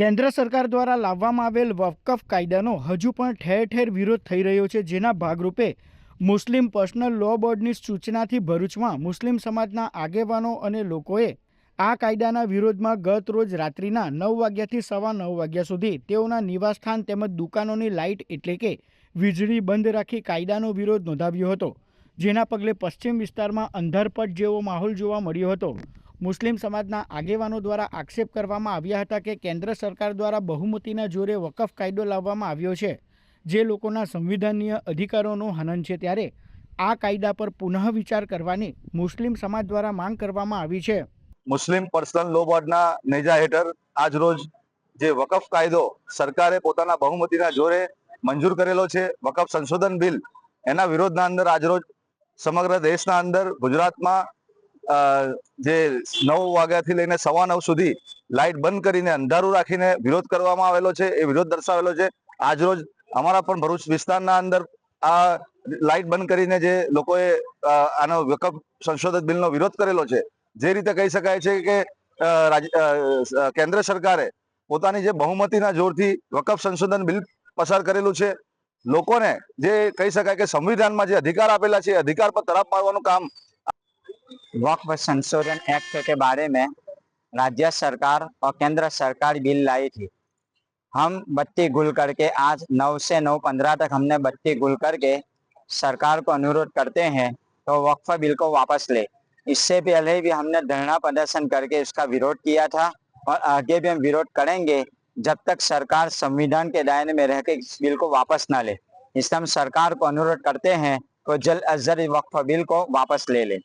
કેન્દ્ર સરકાર દ્વારા લાવવામાં આવેલ વકફ કાયદાનો હજુ પણ ઠેર ઠેર વિરોધ થઈ રહ્યો છે, જેના ભાગરૂપે મુસ્લિમ પર્સનલ લો બોર્ડની સૂચનાથી ભરૂચમાં મુસ્લિમ સમાજના આગેવાનો અને લોકોએ આ કાયદાના વિરોધમાં ગત રોજ રાત્રિના નવ વાગ્યાથી સવા નવ વાગ્યા સુધી તેઓના નિવાસસ્થાન તેમજ દુકાનોની લાઇટ એટલે કે વીજળી બંધ રાખી કાયદાનો વિરોધ નોંધાવ્યો હતો, જેના પગલે પશ્ચિમ વિસ્તારમાં અંધારપટ જેવો માહોલ જોવા મળ્યો હતો. મુસ્લિમ સમાજના આગેવાનો દ્વારા આક્ષેપ કરવામાં આવ્યા હતા કે કેન્દ્ર સરકાર દ્વારા બહુમતીના જોરે વકફ કાયદો લાવવામાં આવ્યો છે, જે લોકોના સંવિધાનીય અધિકારોનું હનન છે ત્યારે આ કાયદા પર પુનઃ વિચાર કરવાની મુસ્લિમ સમાજ દ્વારા માંગ કરવામાં આવી છે. મુસ્લિમ પર્સનલ લો બોર્ડના નેજા હેઠળ આજ રોજ જે વકફ કાયદો સરકારે પોતાના બહુમતીના જોરે મંજૂર કરેલો છે, વકફ સંશોધન બિલ, એના વિરોધના અંદર આજરોજ સમગ્ર દેશના અંદર ગુજરાતમાં જે નવ વાગ્યાથી લઈને સવા નવ સુધી લાઇટ બંધ કરીને અંધારું રાખીને વિરોધ કરવામાં આવેલો છે, એ વિરોધ દર્શાવેલો છે. આજરોજ અમારા પણ ભરૂચ વિસ્તારના અંદર આ લાઇટ બંધ કરીને જે લોકોએ આનો વિકલ્પ સંશોધન બિલનો વિરોધ કરેલો છે, જે રીતે કહી શકાય છે કે કેન્દ્ર સરકારે પોતાની જે બહુમતીના જોરથી વકફ સંશોધન બિલ પસાર કરેલું છે. લોકોને જે કહી શકાય કે સંવિધાનમાં જે અધિકાર આપેલા છે અધિકાર પર તરફ મારવાનું કામ वक्फ संशोधन एक्ट के बारे में राज्य सरकार और केंद्र सरकार बिल लाई थी। हम बत्ती गुल करके आज नौ से नौ पंद्रह तक हमने बत्ती गुल करके सरकार को अनुरोध करते हैं तो वक्फ बिल को वापस ले। इससे पहले भी हमने धरना प्रदर्शन करके इसका विरोध किया था और आगे भी हम विरोध करेंगे जब तक सरकार संविधान के दायरे में रह के इस बिल को वापस ना ले। इसलिए हम सरकार को अनुरोध करते हैं तो जल्द अज जल्द वक्फ बिल को वापस ले ले।